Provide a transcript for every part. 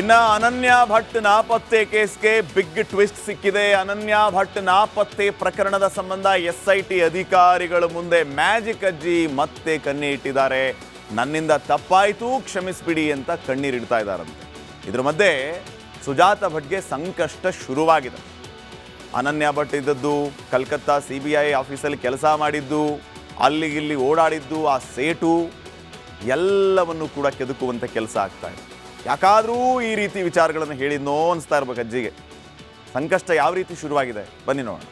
ಇನ್ನ ಅನನ್ಯ ಭಟ್ ನಾಪತ್ತೆ ಕೇಸ್ಗೆ ಬಿಗ್ ಟ್ವಿಸ್ಟ್ ಸಿಕ್ಕಿದೆ. ಅನನ್ಯ ಭಟ್ ನಾಪತ್ತೆ ಪ್ರಕರಣದ ಸಂಬಂಧ ಎಸ್ ಐ ಟಿ ಅಧಿಕಾರಿಗಳ ಮುಂದೆ ಮ್ಯಾಜಿಕ್ ಅಜ್ಜಿ ಮತ್ತೆ ಕಣ್ಣಿ ಇಟ್ಟಿದ್ದಾರೆ ನನ್ನಿಂದ ತಪ್ಪಾಯಿತು, ಕ್ಷಮಿಸ್ಬಿಡಿ ಅಂತ ಕಣ್ಣೀರಿಡ್ತಾ ಇದ್ದಾರಂತೆ. ಇದ್ರ ಮಧ್ಯೆ ಸುಜಾತ ಭಟ್ಗೆ ಸಂಕಷ್ಟ ಶುರುವಾಗಿದೆ. ಅನನ್ಯ ಭಟ್ ಇದ್ದದ್ದು ಕಲ್ಕತ್ತಾ ಸಿ ಬಿ ಐ ಆಫೀಸಲ್ಲಿ ಕೆಲಸ ಮಾಡಿದ್ದು ಅಲ್ಲಿಗಿಲ್ಲಿ ಓಡಾಡಿದ್ದು, ಆ ಸೇಟು, ಎಲ್ಲವನ್ನು ಕೂಡ ಕೆದಕುವಂಥ ಕೆಲಸ ಆಗ್ತಾ ಇದೆ. ಯಾಕಾದರೂ ಈ ರೀತಿ ವಿಚಾರಗಳನ್ನು ಹೇಳಿದ್ನೋ ಅನಿಸ್ತಾ ಇರ್ಬೇಕು ಅಜ್ಜಿಗೆ. ಸಂಕಷ್ಟ ಯಾವ ರೀತಿ ಶುರುವಾಗಿದೆ? ಬನ್ನಿ ನೋಡೋಣ.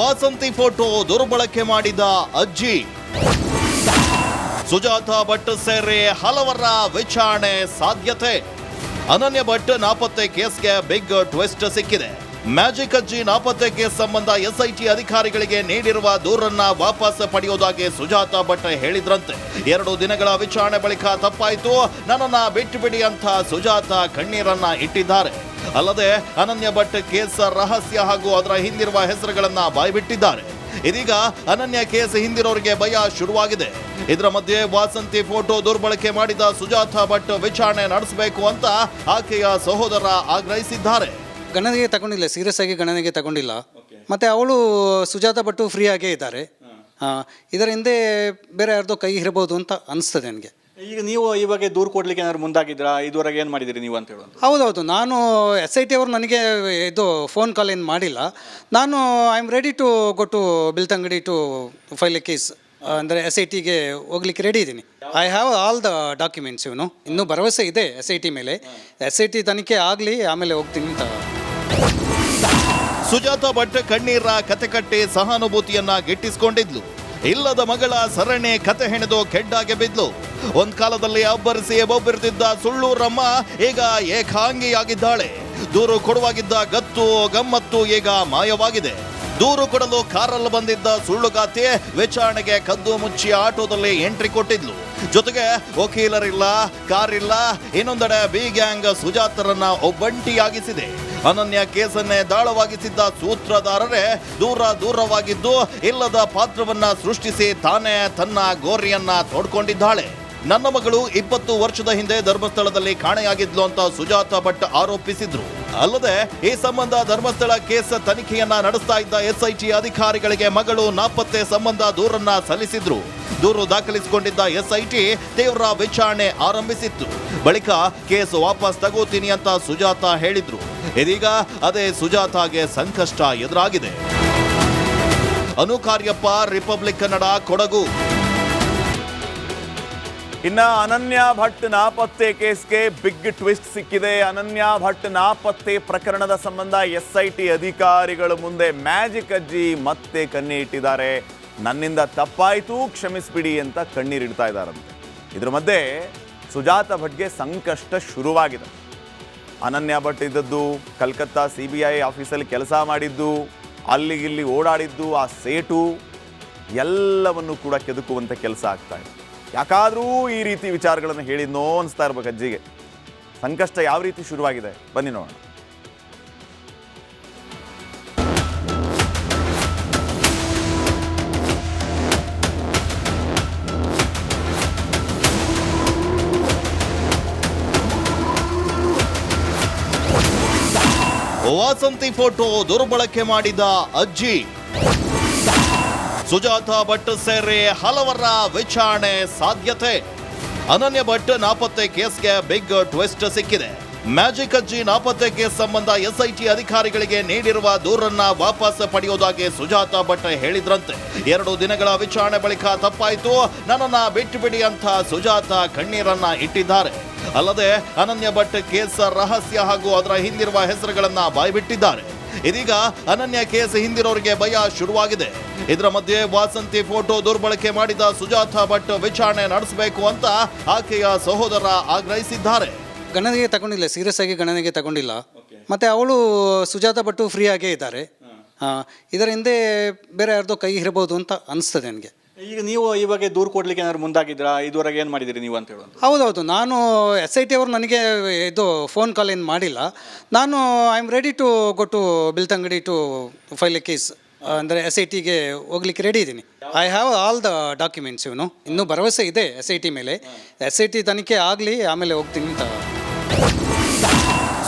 ವಾಸಂತಿ ಫೋಟೋ ದುರ್ಬಳಕೆ ಮಾಡಿದ ಅಜ್ಜಿ. ಸುಜಾತ ಭಟ್ ಸೇರಿ ಹಲವರ ವಿಚಾರಣೆ ಸಾಧ್ಯತೆ. ಅನನ್ಯ ಭಟ್ ನಾಪತ್ತೆ ಕೇಸ್ಗೆ ಬಿಗ್ ಟ್ವಿಸ್ಟ್ ಸಿಕ್ಕಿದೆ. ಮ್ಯಾಜಿಕ್ ಅಜ್ಜಿ ನಾಪತ್ತೆ ಕೇಸ್ ಸಂಬಂಧ ಎಸ್ಐಟಿ ಅಧಿಕಾರಿಗಳಿಗೆ ನೀಡಿರುವ ದೂರನ್ನ ವಾಪಸ್ ಪಡೆಯುವುದಾಗಿ ಸುಜಾತ ಭಟ್ ಹೇಳಿದ್ರಂತೆ. ಎರಡು ದಿನಗಳ ವಿಚಾರಣೆ ಬಳಿಕ ತಪ್ಪಾಯಿತು. ನನ್ನನ್ನ ಬಿಟ್ಟು ಬಿಡಿ ಅಂತ ಸುಜಾತ ಕಣ್ಣೀರನ್ನ ಇಟ್ಟಿದ್ದಾರೆ. ಅಲ್ಲದೆ ಅನನ್ಯ ಭಟ್ ಕೇಸ್ ರಹಸ್ಯ ಹಾಗೂ ಅದರ ಹಿಂದಿರುವ ಹೆಸರುಗಳನ್ನ ಬಾಯ್ಬಿಟ್ಟಿದ್ದಾರೆ. ಇದೀಗ ಅನನ್ಯ ಕೇಸ್ ಹಿಂದಿರೋರಿಗೆ ಭಯ ಶುರುವಾಗಿದೆ. ಇದರ ಮಧ್ಯೆ ವಾಸಂತಿ ಫೋಟೋ ದುರ್ಬಳಕೆ ಮಾಡಿದ ಸುಜಾತ ಭಟ್ ವಿಚಾರಣೆ ನಡೆಸಬೇಕು ಅಂತ ಆಕೆಯ ಸಹೋದರ ಆಗ್ರಹಿಸಿದ್ದಾರೆ. ಗಣನೆಗೆ ತಗೊಂಡಿಲ್ಲ ಸೀರಿಯಸ್ ಆಗಿ ಗಣನೆಗೆ ತಗೊಂಡಿಲ್ಲ. ಮತ್ತೆ ಅವಳು ಸುಜಾತ ಭಟ್ಟು ಫ್ರೀ ಆಗೇ ಇದ್ದಾರೆ. ಇದರ ಹಿಂದೆ ಬೇರೆ ಯಾರ್ದೋ ಕೈ ಇರಬಹುದು ಅಂತ ಅನಿಸ್ತದೆ ನನಗೆ. ಈಗ ನೀವು ಈ ಬಗ್ಗೆ ದೂರು ಕೊಡ್ಲಿಕ್ಕೆ ಏನಾದ್ರು ಮುಂದಾಗಿದ್ರಾ? ಇದುವರೆಗೆ ಏನು ಮಾಡಿದಿರಿ ನೀವು ಅಂತ ಹೇಳುವಂತ ಹೌದೌದು ನಾನು ಎಸ್ ಐ ಟಿ ಅವರು ನನಗೆ ಇದು ಫೋನ್ ಕಾಲ್ ಏನು ಮಾಡಿಲ್ಲ. ನಾನು I am ready to go to Belthangady to file a case ಅಂದರೆ ಎಸ್ ಐ ಟಿಗೆ ಹೋಗ್ಲಿಕ್ಕೆ ರೆಡಿ ಇದ್ದೀನಿ. I have all the documents ಇವನು. ಇನ್ನೂ ಭರವಸೆ ಇದೆ ಎಸ್ ಐ ಟಿ ಮೇಲೆ. ಎಸ್ ಐ ಟಿ ತನಿಖೆ ಆಗಲಿ, ಆಮೇಲೆ ಹೋಗ್ತೀನಿ ಅಂತ. ಸುಜಾತ ಭಟ್ ಕಣ್ಣೀರ ಕತೆ ಕಟ್ಟಿ ಸಹಾನುಭೂತಿಯನ್ನ ಗಿಟ್ಟಿಸಿಕೊಂಡಿದ್ಲು. ಇಲ್ಲದ ಮಗಳ ಸರಣೆ ಕತೆ ಹೆಣೆದು ಕೆಡ್ಡಾಗೆ ಬಿದ್ಲು. ಒಂದ್ ಕಾಲದಲ್ಲಿ ಅಬ್ಬರಿಸಿ ಒಬ್ಬರಿದ್ದ ಸುಳ್ಳೂರಮ್ಮ ಈಗ ಏಕಾಂಗಿಯಾಗಿದ್ದಾಳೆ. ದೂರು ಕೊಡುವಾಗಿದ್ದ ಗತ್ತು ಗಮ್ಮತ್ತು ಈಗ ಮಾಯವಾಗಿದೆ. ದೂರು ಕೊಡಲು ಕಾರಲ್ಲಿ ಬಂದಿದ್ದ ಸುಳ್ಳುಗಾತಿ ವಿಚಾರಣೆಗೆ ಕದ್ದು ಮುಚ್ಚಿ ಆಟೋದಲ್ಲಿ ಎಂಟ್ರಿ ಕೊಟ್ಟಿದ್ಲು. ಜೊತೆಗೆ ವಕೀಲರಿಲ್ಲ, ಕಾರಿಲ್ಲ, ಇನ್ನೊಂದೆಡೆ ಬಿ ಗ್ಯಾಂಗ್ ಸುಜಾತರನ್ನ ಒಬ್ಬಂಟಿಯಾಗಿಸಿದೆ. ಅನನ್ಯ ಕೇಸನ್ನೇ ದಾಳವಾಗಿಸಿದ್ದ ಸೂತ್ರಧಾರರೇ ದೂರ ದೂರವಾಗಿದ್ದು ಇಲ್ಲದ ಪಾತ್ರವನ್ನ ಸೃಷ್ಟಿಸಿ ತಾನೇ ತನ್ನ ಗೋರಿಯನ್ನ ತೋಡ್ಕೊಂಡಿದ್ದಾಳೆ. ನನ್ನ ಮಗಳು ಇಪ್ಪತ್ತು ವರ್ಷದ ಹಿಂದೆ ಧರ್ಮಸ್ಥಳದಲ್ಲಿ ಕಾಣೆಯಾಗಿದ್ಲು ಅಂತ ಸುಜಾತ ಭಟ್ ಆರೋಪಿಸಿದ್ರು. ಅಲ್ಲದೆ ಈ ಸಂಬಂಧ ಧರ್ಮಸ್ಥಳ ಕೇಸ್ ತನಿಖೆಯನ್ನ ನಡೆಸ್ತಾ ಇದ್ದ ಎಸ್ಐಟಿ ಅಧಿಕಾರಿಗಳಿಗೆ ಮಗಳು ನಾಪತ್ತೆ ಸಂಬಂಧ ದೂರನ್ನ ಸಲ್ಲಿಸಿದ್ರು. ದೂರು ದಾಖಲಿಸಿಕೊಂಡಿದ್ದ ಎಸ್ಐಟಿ ತೀವ್ರ ವಿಚಾರಣೆ ಆರಂಭಿಸಿತ್ತು. ಬಳಿಕ ಕೇಸ್ ವಾಪಸ್ ತಗೋತೀನಿ ಅಂತ ಸುಜಾತ ಹೇಳಿದ್ರು. ಇದೀಗ ಅದೇ ಸುಜಾತಾಗೆ ಸಂಕಷ್ಟ ಎದುರಾಗಿದೆ. ಅನು ಕಾರ್ಯಪ್ಪ ರಿಪಬ್ಲಿಕ್ ಕನ್ನಡ, ಕೊಡಗು. ಇನ್ನ ಅನನ್ಯ ಭಟ್ ನಾಪತ್ತೆ ಕೇಸ್ಗೆ ಬಿಗ್ ಟ್ವಿಸ್ಟ್ ಸಿಕ್ಕಿದೆ. ಅನನ್ಯ ಭಟ್ ನಾಪತ್ತೆ ಪ್ರಕರಣದ ಸಂಬಂಧ ಎಸ್ ಐ ಟಿ ಅಧಿಕಾರಿಗಳ ಮುಂದೆ ಮ್ಯಾಜಿಕ್ ಅಜ್ಜಿ ಮತ್ತೆ ಕಣ್ಣಿ ಇಟ್ಟಿದ್ದಾರೆ ನನ್ನಿಂದ ತಪ್ಪಾಯಿತು, ಕ್ಷಮಿಸ್ಬಿಡಿ ಅಂತ ಕಣ್ಣೀರಿಡ್ತಾ ಇದ್ದಾರಂತೆ. ಇದ್ರ ಮಧ್ಯೆ ಸುಜಾತ ಭಟ್ಗೆ ಸಂಕಷ್ಟ ಶುರುವಾಗಿದೆ. ಅನನ್ಯ ಭಟ್ ಇದ್ದದ್ದು ಕಲ್ಕತ್ತಾ ಸಿ ಬಿ ಐ ಆಫೀಸಲ್ಲಿ ಕೆಲಸ ಮಾಡಿದ್ದು ಅಲ್ಲಿಗಿಲ್ಲಿ ಓಡಾಡಿದ್ದು, ಆ ಸೇಟು, ಎಲ್ಲವನ್ನು ಕೂಡ ಕೆದಕುವಂಥ ಕೆಲಸ ಆಗ್ತಾ ಇದೆ. ಯಾಕಾದರೂ ಈ ರೀತಿ ವಿಚಾರಗಳನ್ನು ಹೇಳಿದ್ನೋ ಅನಿಸ್ತಾ ಇರ್ಬೇಕು ಅಜ್ಜಿಗೆ. ಸಂಕಷ್ಟ ಯಾವ ರೀತಿ ಶುರುವಾಗಿದೆ? ಬನ್ನಿ ನೋಡೋಣ. ವಾಸಂತಿ ಫೋಟೋ ದುರ್ಬಳಕೆ ಮಾಡಿದ ಅಜ್ಜಿ. ಸುಜಾತ ಭಟ್ ಸೇರಿ ಹಲವರ ವಿಚಾರಣೆ ಸಾಧ್ಯತೆ. ಅನನ್ಯ ಭಟ್ ನಾಪತ್ತೆ ಕೇಸ್ಗೆ ಬಿಗ್ ಟ್ವಿಸ್ಟ್ ಸಿಕ್ಕಿದೆ. ಮ್ಯಾಜಿಕ್ ಅಜ್ಜಿ ನಾಪತ್ತೆ ಕೇಸ್ ಸಂಬಂಧ ಎಸ್ಐಟಿ ಅಧಿಕಾರಿಗಳಿಗೆ ನೀಡಿರುವ ದೂರನ್ನ ವಾಪಸ್ ಪಡೆಯುವುದಾಗಿ ಸುಜಾತ ಭಟ್ ಹೇಳಿದ್ರಂತೆ. ಎರಡು ದಿನಗಳ ವಿಚಾರಣೆ ಬಳಿಕ ತಪ್ಪಾಯಿತು. ನನ್ನನ್ನ ಬಿಟ್ಟು ಬಿಡಿ ಅಂತ ಸುಜಾತ ಕಣ್ಣೀರನ್ನ ಇಟ್ಟಿದ್ದಾರೆ. ಅಲ್ಲದೆ ಅನನ್ಯ ಭಟ್ ಕೇಸ್ ರಹಸ್ಯ ಹಾಗೂ ಅದರ ಹಿಂದಿರುವ ಹೆಸರುಗಳನ್ನ ಬಾಯ್ಬಿಟ್ಟಿದ್ದಾರೆ. ಇದೀಗ ಅನನ್ಯ ಕೇಸ್ ಹಿಂದಿರೋರಿಗೆ ಭಯ ಶುರುವಾಗಿದೆ. ಇದರ ಮಧ್ಯೆ ವಾಸಂತಿ ಫೋಟೋ ದುರ್ಬಳಕೆ ಮಾಡಿದ ಸುಜಾತ ಭಟ್ ವಿಚಾರಣೆ ನಡೆಸಬೇಕು ಅಂತ ಆಕೆಯ ಸಹೋದರ ಆಗ್ರಹಿಸಿದ್ದಾರೆ. ಗಣನೆಗೆ ತಗೊಂಡಿಲ್ಲ ಸೀರಿಯಸ್ ಆಗಿ ಗಣನೆಗೆ ತಗೊಂಡಿಲ್ಲ. ಮತ್ತೆ ಅವಳು ಸುಜಾತ ಭಟ್ಟು ಫ್ರೀ ಆಗೇ ಇದ್ದಾರೆ. ಹಾಂ. ಇದರ ಹಿಂದೆ ಬೇರೆ ಯಾರ್ದೋ ಕೈ ಇರಬಹುದು ಅಂತ ಅನಿಸ್ತದೆ ನನಗೆ. ಈಗ ನೀವು ಈ ಬಗ್ಗೆ ದೂರು ಕೊಡ್ಲಿಕ್ಕೆ ಏನಾದ್ರು ಮುಂದಾಗಿದ್ರಾ ಇದುವರೆಗೆ ಏನು ಮಾಡಿದಿರಿ ನೀವು ಅಂತ ಹೇಳೋದು ಹೌದೌದು. ನಾನು ಎಸ್ ಐ ಟಿ ಅವರು ನನಗೆ ಇದು ಫೋನ್ ಕಾಲ್ ಏನು ಮಾಡಿಲ್ಲ. ನಾನು I am ready to go to Belthangady to file a case ಅಂದರೆ ಎಸ್ ಐ ಟಿಗೆ ಹೋಗ್ಲಿಕ್ಕೆ ರೆಡಿ ಇದ್ದೀನಿ. I have all the documents ಇವನು ಇನ್ನೂ ಭರವಸೆ ಇದೆ ಎಸ್ ಐ ಟಿ ಮೇಲೆ. ಎಸ್ ಐ ಟಿ ತನಿಖೆ ಆಗಲಿ ಆಮೇಲೆ ಹೋಗ್ತೀನಿ ಅಂತ.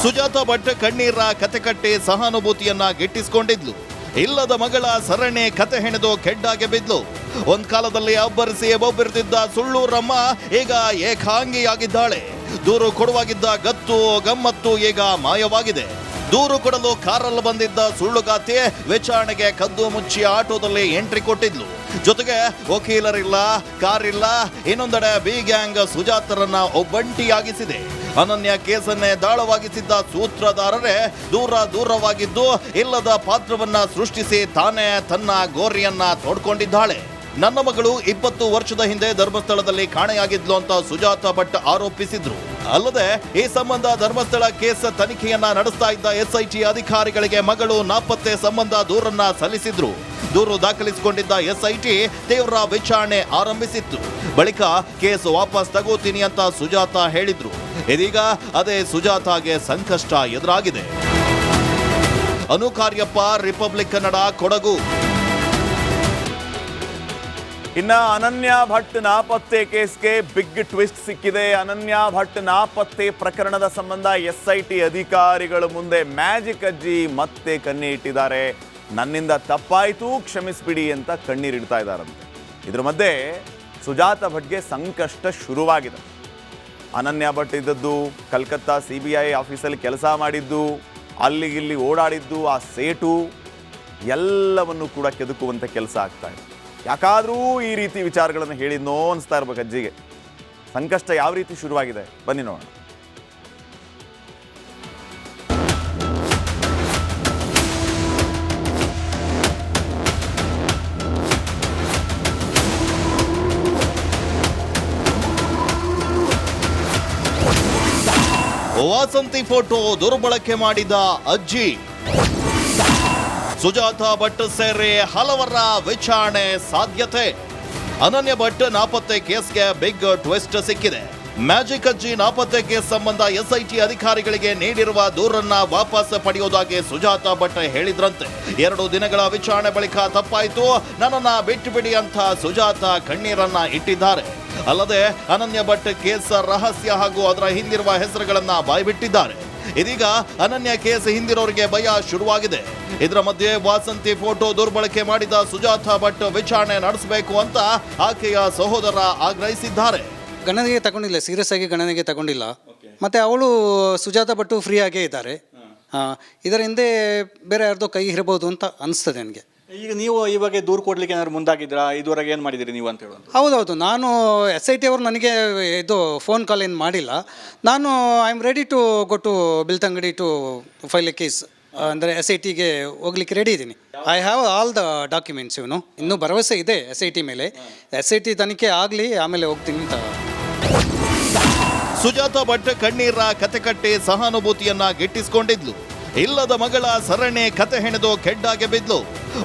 ಸುಜಾತ ಭಟ್ ಕಣ್ಣೀರ ಕತೆ ಕಟ್ಟಿ ಸಹಾನುಭೂತಿಯನ್ನ ಗಿಟ್ಟಿಸಿಕೊಂಡಿದ್ಲು. ಇಲ್ಲದ ಮಗಳ ಸರಣೆ ಕತೆ ಹೆಣೆದು ಕೆಡ್ಡಾಗೆ ಬಿದ್ಲು. ಒಂದ್ ಕಾಲದಲ್ಲಿ ಅಬ್ಬರಿಸಿ ಒಬ್ಬರಿದ್ದ ಸುಳ್ಳೂರಮ್ಮ ಈಗ ಏಕಾಂಗಿಯಾಗಿದ್ದಾಳೆ. ದೂರು ಕೊಡುವಾಗಿದ್ದ ಗತ್ತು, ಗಮ್ಮತ್ತು ಈಗ ಮಾಯವಾಗಿದೆ. ದೂರು ಕೊಡಲು ಕಾರಲ್ಲಿ ಬಂದಿದ್ದ ಸುಳ್ಳುಗಾತೆ ವಿಚಾರಣೆಗೆ ಕದ್ದು ಮುಚ್ಚಿ ಆಟೋದಲ್ಲಿ ಎಂಟ್ರಿ ಕೊಟ್ಟಿದ್ಲು. ಜೊತೆಗೆ ವಕೀಲರಿಲ್ಲ, ಕಾರಿಲ್ಲ, ಇನ್ನೊಂದೆಡೆ ಬಿ ಗ್ಯಾಂಗ್ ಸುಜಾತರನ್ನ ಒಬ್ಬಂಟಿಯಾಗಿಸಿದೆ. ಅನನ್ಯ ಕೇಸನ್ನೇ ದಾಳವಾಗಿಸಿದ್ದ ಸೂತ್ರಧಾರರೇ ದೂರ ದೂರವಾಗಿದ್ದು ಇಲ್ಲದ ಪಾತ್ರವನ್ನ ಸೃಷ್ಟಿಸಿ ತಾನೇ ತನ್ನ ಗೋರಿಯನ್ನ ತೋಡ್ಕೊಂಡಿದ್ದಾಳೆ. ನನ್ನ ಮಗಳು ಇಪ್ಪತ್ತು ವರ್ಷದ ಹಿಂದೆ ಧರ್ಮಸ್ಥಳದಲ್ಲಿ ಕಾಣೆಯಾಗಿದ್ಲು ಅಂತ ಸುಜಾತ ಭಟ್ ಆರೋಪಿಸಿದ್ರು. ಅಲ್ಲದೆ ಈ ಸಂಬಂಧ ಧರ್ಮಸ್ಥಳ ಕೇಸ್ ತನಿಖೆಯನ್ನ ನಡೆಸ್ತಾ ಇದ್ದ ಎಸ್ಐಟಿ ಅಧಿಕಾರಿಗಳಿಗೆ ಮಗಳು ನಾಪತ್ತೆ ಸಂಬಂಧ ದೂರನ್ನ ಸಲ್ಲಿಸಿದ್ರು. ದೂರು ದಾಖಲಿಸಿಕೊಂಡಿದ್ದ ಎಸ್ಐಟಿ ತೀವ್ರ ವಿಚಾರಣೆ ಆರಂಭಿಸಿತ್ತು. ಬಳಿಕ ಕೇಸ್ ವಾಪಸ್ ತಗೋತೀನಿ ಅಂತ ಸುಜಾತ ಹೇಳಿದ್ರು. ಇದೀಗ ಅದೇ ಸುಜಾತಾಗೆ ಸಂಕಷ್ಟ ಎದುರಾಗಿದೆ. ಅನುಕಾರ್ಯಪ್ಪ, ರಿಪಬ್ಲಿಕ್ ಕನ್ನಡ, ಕೊಡಗು. ಇನ್ನ ಅನನ್ಯ ಭಟ್ ನಾಪತ್ತೆ ಕೇಸ್ಗೆ ಬಿಗ್ ಟ್ವಿಸ್ಟ್ ಸಿಕ್ಕಿದೆ. ಅನನ್ಯ ಭಟ್ ನಾಪತ್ತೆ ಪ್ರಕರಣದ ಸಂಬಂಧ ಎಸ್ ಐ ಟಿ ಅಧಿಕಾರಿಗಳ ಮುಂದೆ ಮ್ಯಾಜಿಕ್ ಅಜ್ಜಿ ಮತ್ತೆ ಕಣ್ಣಿ ಇಟ್ಟಿದ್ದಾರೆ ನನ್ನಿಂದ ತಪ್ಪಾಯಿತು, ಕ್ಷಮಿಸ್ಬಿಡಿ ಅಂತ ಕಣ್ಣೀರಿಡ್ತಾ ಇದ್ದಾರಂತೆ. ಇದ್ರ ಮಧ್ಯೆ ಸುಜಾತ ಭಟ್ಗೆ ಸಂಕಷ್ಟ ಶುರುವಾಗಿದೆ. ಅನನ್ಯ ಭಟ್ ಇದ್ದದ್ದು ಕಲ್ಕತ್ತಾ ಸಿ ಬಿ ಐ ಆಫೀಸಲ್ಲಿ ಕೆಲಸ ಮಾಡಿದ್ದು ಅಲ್ಲಿಗಿಲ್ಲಿ ಓಡಾಡಿದ್ದು, ಆ ಸೇಟು, ಎಲ್ಲವನ್ನು ಕೂಡ ಕೆದಕುವಂಥ ಕೆಲಸ ಆಗ್ತಾ ಇದೆ. ಯಾಕಾದರೂ ಈ ರೀತಿ ವಿಚಾರಗಳನ್ನು ಹೇಳಿದ್ನೋ ಅನಿಸ್ತಾ ಇರ್ಬೇಕು ಅಜ್ಜಿಗೆ. ಸಂಕಷ್ಟ ಯಾವ ರೀತಿ ಶುರುವಾಗಿದೆ? ಬನ್ನಿ ನೋಡೋಣ. ವಾಸಂತಿ ಫೋಟೋ ದುರ್ಬಳಕೆ ಮಾಡಿದ ಅಜ್ಜಿ. ಸುಜಾತ ಭಟ್ ಸೇರಿ ಹಲವರ ವಿಚಾರಣೆ ಸಾಧ್ಯತೆ. ಅನನ್ಯ ಭಟ್ ನಾಪತ್ತೆ ಕೇಸ್ಗೆ ಬಿಗ್ ಟ್ವಿಸ್ಟ್ ಸಿಕ್ಕಿದೆ. ಮ್ಯಾಜಿಕ್ ಅಜ್ಜಿ ನಾಪತ್ತೆ ಕೇಸ್ ಸಂಬಂಧ ಎಸ್ಐಟಿ ಅಧಿಕಾರಿಗಳಿಗೆ ನೀಡಿರುವ ದೂರನ್ನ ವಾಪಸ್ ಪಡೆಯುವುದಾಗಿ ಸುಜಾತ ಭಟ್ ಹೇಳಿದ್ರಂತೆ. ಎರಡು ದಿನಗಳ ವಿಚಾರಣೆ ಬಳಿಕ ತಪ್ಪಾಯಿತು. ನನ್ನನ್ನ ಬಿಟ್ಟು ಬಿಡಿ ಅಂತ ಸುಜಾತ ಕಣ್ಣೀರನ್ನ ಇಟ್ಟಿದ್ದಾರೆ. ಅಲ್ಲದೆ ಅನನ್ಯ ಭಟ್ ಕೇಸ್ ರಹಸ್ಯ ಹಾಗೂ ಅದರ ಹಿಂದಿರುವ ಹೆಸರುಗಳನ್ನ ಬಾಯ್ಬಿಟ್ಟಿದ್ದಾರೆ. ಇದೀಗ ಅನನ್ಯ ಕೇಸ್ ಹಿಂದಿರೋರಿಗೆ ಭಯ ಶುರುವಾಗಿದೆ. ಇದರ ಮಧ್ಯೆ ವಾಸಂತಿ ಫೋಟೋ ದುರ್ಬಳಕೆ ಮಾಡಿದ ಸುಜಾತ ಭಟ್ ವಿಚಾರಣೆ ನಡೆಸಬೇಕು ಅಂತ ಆಕೆಯ ಸಹೋದರ ಆಗ್ರಹಿಸಿದ್ದಾರೆ. ಗಣನೆಗೆ ತಗೊಂಡಿಲ್ಲ ಸೀರಿಯಸ್ ಆಗಿ ಗಣನೆಗೆ ತಗೊಂಡಿಲ್ಲ. ಮತ್ತೆ ಅವಳು ಸುಜಾತ ಭಟ್ಟು ಫ್ರೀ ಆಗೇ ಇದ್ದಾರೆ. ಹಾಂ. ಇದರ ಹಿಂದೆ ಬೇರೆ ಯಾರ್ದೋ ಕೈ ಇರಬಹುದು ಅಂತ ಅನಿಸ್ತದೆ ನನಗೆ. ಈಗ ನೀವು ಈ ಬಗ್ಗೆ ದೂರು ಕೊಡ್ಲಿಕ್ಕೆ ಏನಾದ್ರು ಮುಂದಾಗಿದ್ರಾ ಇದುವರೆಗೆ ಏನು ಮಾಡಿದಿರಿ ನೀವು ಅಂತ ಹೇಳೋದು ಹೌದೌದು. ನಾನು ಎಸ್ ಐ ಟಿ ಅವರು ನನಗೆ ಇದು ಫೋನ್ ಕಾಲ್ ಏನು ಮಾಡಿಲ್ಲ. ನಾನು I am ready to go to Belthangady to file a case ಅಂದರೆ ಎಸ್ ಐ ಟಿಗೆ ಹೋಗ್ಲಿಕ್ಕೆ ರೆಡಿ ಇದ್ದೀನಿ. I have all the documents ಇವನು ಇನ್ನೂ ಭರವಸೆ ಇದೆ ಎಸ್ ಐ ಟಿ ಮೇಲೆ. ಎಸ್ ಐ ಟಿ ತನಿಖೆ ಆಗಲಿ ಆಮೇಲೆ ಹೋಗ್ತೀನಿ ಅಂತ. ಸುಜಾತ ಭಟ್ ಕಣ್ಣೀರ ಕತೆ ಕಟ್ಟಿ ಸಹಾನುಭೂತಿಯನ್ನ ಗಿಟ್ಟಿಸಿಕೊಂಡಿದ್ಲು. ಇಲ್ಲದ ಮಗಳ ಸರಣಿ ಕತೆ ಹೆಣೆದು ಕೆಡ್ಡಾಗೆ ಬಿದ್ಲು.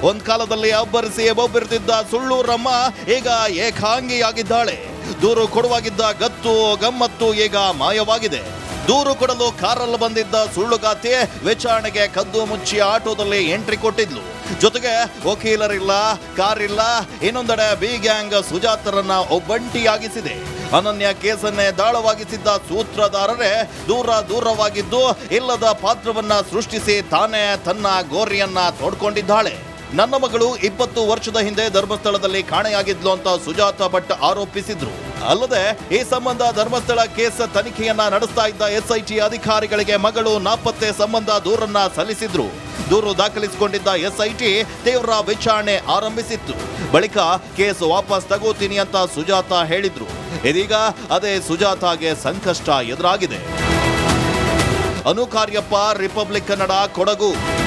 ಒಂದ್ ಕಾಲದಲ್ಲಿ ಅಬ್ಬರಿಸಿ ಒಬ್ಬರಿದ್ದ ಸುಳ್ಳೂರಮ್ಮ ಈಗ ಏಕಾಂಗಿಯಾಗಿದ್ದಾಳೆ. ದೂರು ಕೊಡುವಾಗಿದ್ದ ಗತ್ತು, ಗಮ್ಮತ್ತು ಈಗ ಮಾಯವಾಗಿದೆ. ದೂರು ಕೊಡಲು ಕಾರಲ್ಲಿ ಬಂದಿದ್ದ ಸುಳ್ಳುಗಾತೆ ವಿಚಾರಣೆಗೆ ಕದ್ದು ಮುಚ್ಚಿ ಆಟೋದಲ್ಲಿ ಎಂಟ್ರಿ ಕೊಟ್ಟಿದ್ಲು. ಜೊತೆಗೆ ವಕೀಲರಿಲ್ಲ, ಕಾರಿಲ್ಲ, ಇನ್ನೊಂದೆಡೆ ಬಿ ಗ್ಯಾಂಗ್ ಸುಜಾತರನ್ನ ಒಬ್ಬಂಟಿಯಾಗಿಸಿದೆ. ಅನನ್ಯ ಕೇಸನ್ನೇ ದಾಳವಾಗಿಸಿದ್ದ ಸೂತ್ರಧಾರರೇ ದೂರ ದೂರವಾಗಿದ್ದು ಇಲ್ಲದ ಪಾತ್ರವನ್ನ ಸೃಷ್ಟಿಸಿ ತಾನೇ ತನ್ನ ಗೋರಿಯನ್ನ ತೋಡ್ಕೊಂಡಿದ್ದಾಳೆ. ನನ್ನ ಮಗಳು ಇಪ್ಪತ್ತು ವರ್ಷದ ಹಿಂದೆ ಧರ್ಮಸ್ಥಳದಲ್ಲಿ ಕಾಣೆಯಾಗಿದ್ಲು ಅಂತ ಸುಜಾತ ಭಟ್ ಆರೋಪಿಸಿದ್ರು. ಅಲ್ಲದೆ ಈ ಸಂಬಂಧ ಧರ್ಮಸ್ಥಳ ಕೇಸ್ ತನಿಖೆಯನ್ನ ನಡೆಸ್ತಾ ಇದ್ದ ಎಸ್ಐಟಿ ಅಧಿಕಾರಿಗಳಿಗೆ ಮಗಳು ನಾಪತ್ತೆ ಸಂಬಂಧ ದೂರನ್ನ ಸಲ್ಲಿಸಿದ್ರು. ದೂರು ದಾಖಲಿಸಿಕೊಂಡಿದ್ದ ಎಸ್ಐಟಿ ತೀವ್ರ ವಿಚಾರಣೆ ಆರಂಭಿಸಿತ್ತು. ಬಳಿಕ ಕೇಸ್ ವಾಪಸ್ ತಗೋತೀನಿ ಅಂತ ಸುಜಾತ ಹೇಳಿದ್ರು. ಇದೀಗ ಅದೇ ಸುಜಾತಾಗೆ ಸಂಕಷ್ಟ ಎದುರಾಗಿದೆ. ಅನುಕಾರ್ಯಪ್ಪ, ರಿಪಬ್ಲಿಕ್ ಕನ್ನಡ, ಕೊಡಗು.